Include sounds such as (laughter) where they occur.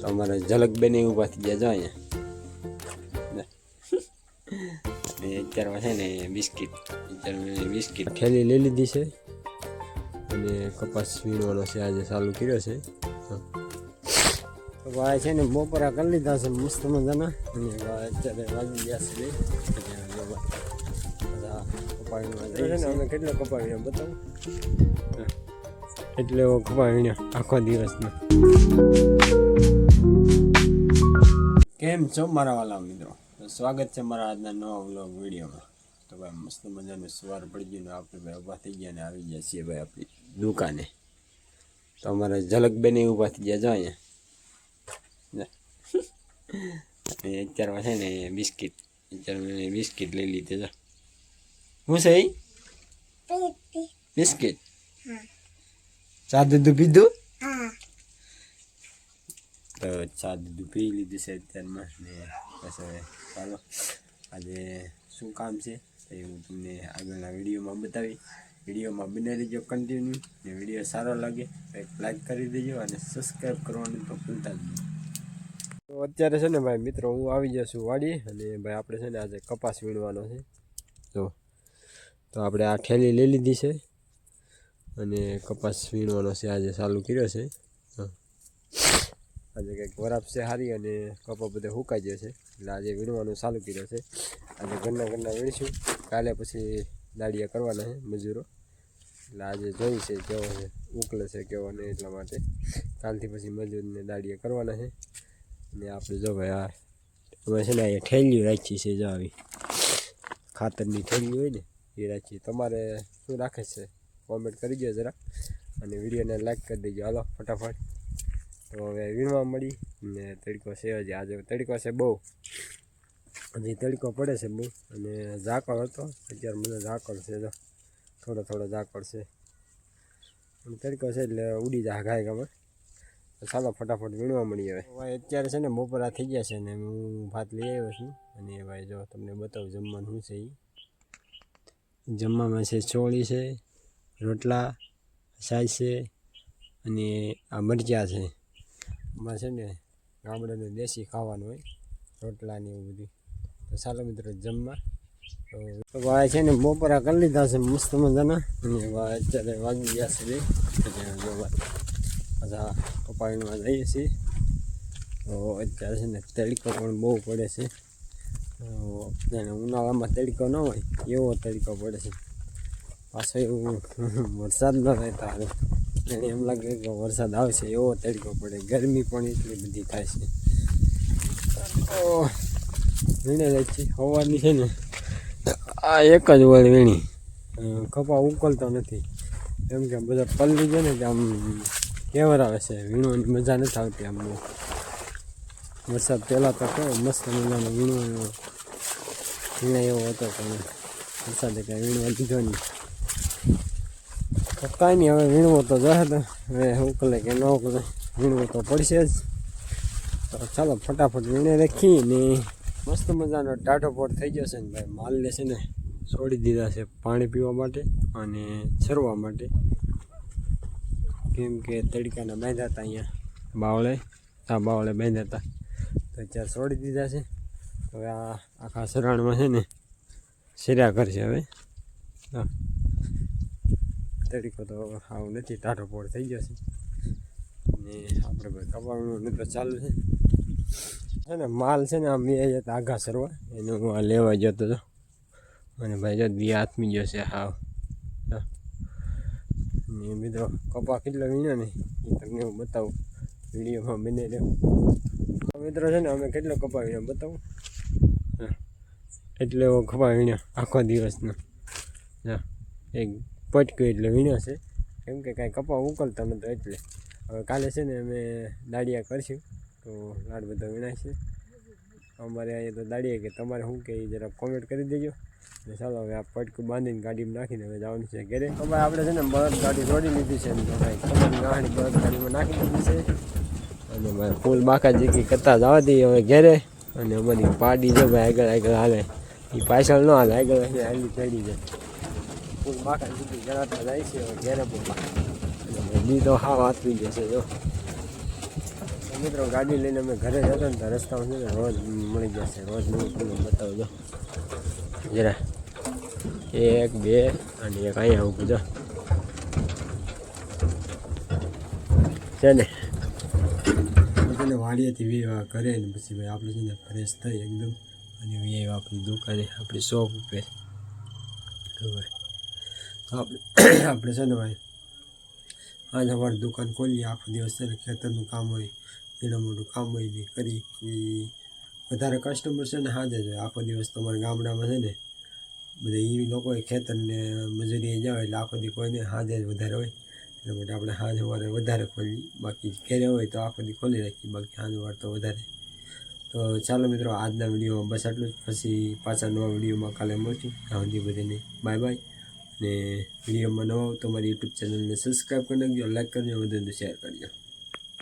તો અમારે ઝલક બેને ઊભા થઈ ગયા. જો અહીંયા. ને અત્યારમાં છે ને બિસ્કિટ. અત્યારે મેં બિસ્કિટ થેલી લઈ લીધી છે. અને કપાસ વીણવાનો છે આજે ચાલુ કર્યો છે. તો ભાઈ છે ને બપોરા કરી લીધા છે મસ્ત મજાના. અને અત્યારે વાગી ગયા છે બે. એટલે જો ભાઈ બધા કપા વીણવા જઈએ છીએ. અમે કેટલો કપા વીણ્યો બતાવું એટલે એવો કપા વીણ્યો આખો દિવસનો. કેમ છો મારા વાલા મિત્રો? સ્વાગત છે મારા આજના નવા વ્લોગ વિડીયોમાં. તો ભાઈ મસ્ત મજાનું સવાર પડી ગયું આપણે ભાઈ ઊભા થઈ ગયા ને આવી ગયા છીએ ભાઈ આપણી દુકાને. તો અમારે ઝલક બેને ઊભા થઈ ગયા જો અહીંયા. અત્યારમાં છે ને બિસ્કિટ. અત્યારે મેં બિસ્કિટ લઈ લીધી જો. શું છે? બિસ્કિટ. ચા દૂધ પીધું? તો ચા દૂધ પી લીધું છે અત્યારમાં ને પછી ચાલો આજે શું કામ છે એ હું તમને આગળના વિડીયોમાં બતાવી વિડીયોમાં બને રહેજો કન્ટિન્યુ ને વીડિયો સારો લાગે તો એક લાઈક કરી દેજો અને સબસ્ક્રાઈબ કરવાનું તો ભૂલતા જ તો અત્યારે છે ને ભાઈ મિત્રો હું આવી જશું વાડી અને ભાઈ આપણે છે ને આજે કપાસ વીણવાનો છે તો તો આપણે આ થેલી લઈ લીધી છે અને કપાસ વીણવાનો છે આજે ચાલુ કર્યો છે હા આજે કંઈક વરાપ છે સારી અને કપા બધે સુકાઈ ગયો છે. એટલે આજે વીણવાનું ચાલુ કર્યો છે. આજે ઘરના ઘરના વીણીશું. કાલે પછી દાડિયા કરવાના છે મજૂરો. એટલે આજે જોઈ છે કેવો છે ઉકલે છે કેવો નહીં એટલા માટે. કાલથી પછી મજૂરને દાડિયા કરવાના છે. અને આપણે જો ભાઈ આ અમે છે ને અહીંયા ઠેલિયું રાખી છે જો આવી. ખાતરની ઠેલી હોય ને, એ રાખી. તમારે શું રાખે છે? કોમેન્ટ કરી દો જરા. અને વિડીયોને લાઈક કરી દેજો. હાલો, ફટાફટ. તો હવે વીણવા મળી ને તડકો છે હજી. આજે તડકો છે બહુ. હજી તડકો પડે છે બહુ. અને ઝાકળ હતો. અત્યારે મને ઝાકળ છે તો થોડો થોડો ઝાકળ છે. અને તડકો છે એટલે ઉડી જાય ગાય ગમે ચાલો ફટાફટ વીણવા મળી હવે. ભાઈ અત્યારે છે ને બપોરા થઈ ગયા છે ને હું ભાત લઈ આવ્યો છું. અને ભાઈ જો તમને બતાવું જમવાનું શું છે એ જમવામાં છે ચોળી છે, રોટલા, સાઈ છે અને આ મરચાં છે. એમાં છે ને ગામડાનું દેશી ખાવાનું હોય, રોટલા ને એવું બધું. તો ચાલો મિત્રો, જમવા. તો ભાઈ છે ને બપોરા કરી લીધા છે, મસ્ત મજાના. અને અત્યારે વાગી ગયા છે બધા કપાળીમાં જઈએ છીએ. તો અત્યારે છે ને તડકો પણ બહુ પડે છે. ઉનાળામાં તડકો ન હોય, એવો તડકો પડે છે. પાછો એવું વરસાદ ન રહેતા હવે એને એમ લાગે કે વરસાદ આવશે એવો તડકો પડે. ગરમી પણ એટલી બધી થાય છે. વીણે જાય છે. સવારની છે ને, આ એક જ વળ વીણી. કપા ઉકલતો નથી. એમ કે બધા પલ્લી છે ને કે આમ કેવર આવે છે. વીણવાની મજા નથી આવતી આમ. વરસાદ પહેલાં તો કેવો મસ્ત મજાનો વીણવાનો વીણા એવો હતો પણ વરસાદે કાંઈ વીણવા દીધો નહીં. તો કાંઈ નહીં, હવે વીણવો તો જશે તો હવે ઉકલે કે ન ઉકલે વીણવો તો પડશે જ. તો ચાલો ફટાફટ વીણે રાખી ને મસ્ત મજાનો ટાઢો પોટ થઈ ગયો છે ને ભાઈ, માલને છે ને છોડી દીધા છે પાણી પીવા માટે અને ચરવા માટે. કેમ કે તડકાના બાંધ્યા હતા અહીંયા બાવળે, આ બાવળે બાંધ્યા હતા. તો અત્યારે છોડી દીધા છે. હવે આ આખા સરાણમાં છે ને શેર્યા કરશે હવે. હા. તડકો તો આવું નથી, ટાઢો પોળ થઈ ગયો છે. ને આપણે ભાઈ કપાળનું તો ચાલુ છે. છે ને, માલ છે ને આમ બે જતા આઘા સરવા. એનું હું લેવા જતો હતો અને ભાઈ જો બી હાથમી ગયો છે હાવ. ને મિત્રો કપા કેટલો વીણ્યો ને, એ તમને હું બતાવું. વિડીયોમાં બને રહ્યો મિત્રો છે ને, અમે કેટલો કપા વીણ્યો બતાવું. એટલે એવો કપા વીણ્યો આખો દિવસનો. એક પટકો એટલે વીણ્યો છે. કેમ કે કાંઈ કપા ઉકલતા નતો એટલે. હવે કાલે છે ને અમે દાડિયા કરશું. તો લાડ બધા વીણાશે અમારે અહીંયા તો દાડિયા કે તમારે શું કે જરા કોમેન્ટ કરી દેજો. અને ચાલો હવે આ પટકું બાંધીને ગાડીમાં નાખીને હવે જવાનું છે ઘરે. અમારે આપણે છે ને બળદ ગાડી છોડી લીધી છે ને તો કાંઈ નાની બળદ ગાડીમાં નાખી દીધી છે. અને મારે ફૂલ બાકા જીકી કરતા જવા દઈએ હવે ઘરે. અને અમારી પાડી જો ભાઈ આગળ આગળ હાલે. એ પાછળ ન હાલે, આગળ હાલી ચડી જાય. ફૂલ બાકા જીકી ગણાતા જાય છે, હવે ઘરે અને બી તો હાવ હાથવી જશે જો. મિત્રો, ગાડી લઈને અમે ઘરે જતા ને, તો રસ્તામાં છે ને રોજ મળી જશે રોજ નવું તમને બતાવજો જરા એક, બે અને એક અહીંયા આવું જો. છે ને? તને વાડીએથી વી કરે ને પછી ભાઈ આપણે છે ને ફ્રેશ થઈ એકદમ. અને વી આપણી દુકાને, આપણી શોપ ઉપર. ભાઈ આપણે (clears throat) આપણે છે ને ભાઈ, આજ અમારી દુકાન ખોલીએ, આખો દિવસ ને ખેતરનું કામ હોય, એના મોટું કામ હોય ને કરી વધારે કસ્ટમર છે ને હાજર જ હોય આખો દિવસ તમારા ગામડામાં છે ને, બધા એ લોકો ખેતરને મજૂરીએ જાવ એટલે આખો દી કોઈને હાજર વધારે હોય. એટલા માટે આપણે સાંજ સવારે વધારે ખોલી બાકી ઘેરે હોય તો આખો દી ખોલી રાખીએ, બાકી હાજ વાર તો વધારે. તો ચાલો મિત્રો, આજના વિડીયોમાં બસ આટલું જ. પછી પાછા નવા વિડીયોમાં કાલે મળશું. ત્યાં સુધી બધાને બાય બાય. અને વિડીયોમાં નવા તમારી યુટ્યુબ ચેનલને સબસ્ક્રાઈબ કરી નાખજો લાઈક કરજો વધુ શેર કરજો.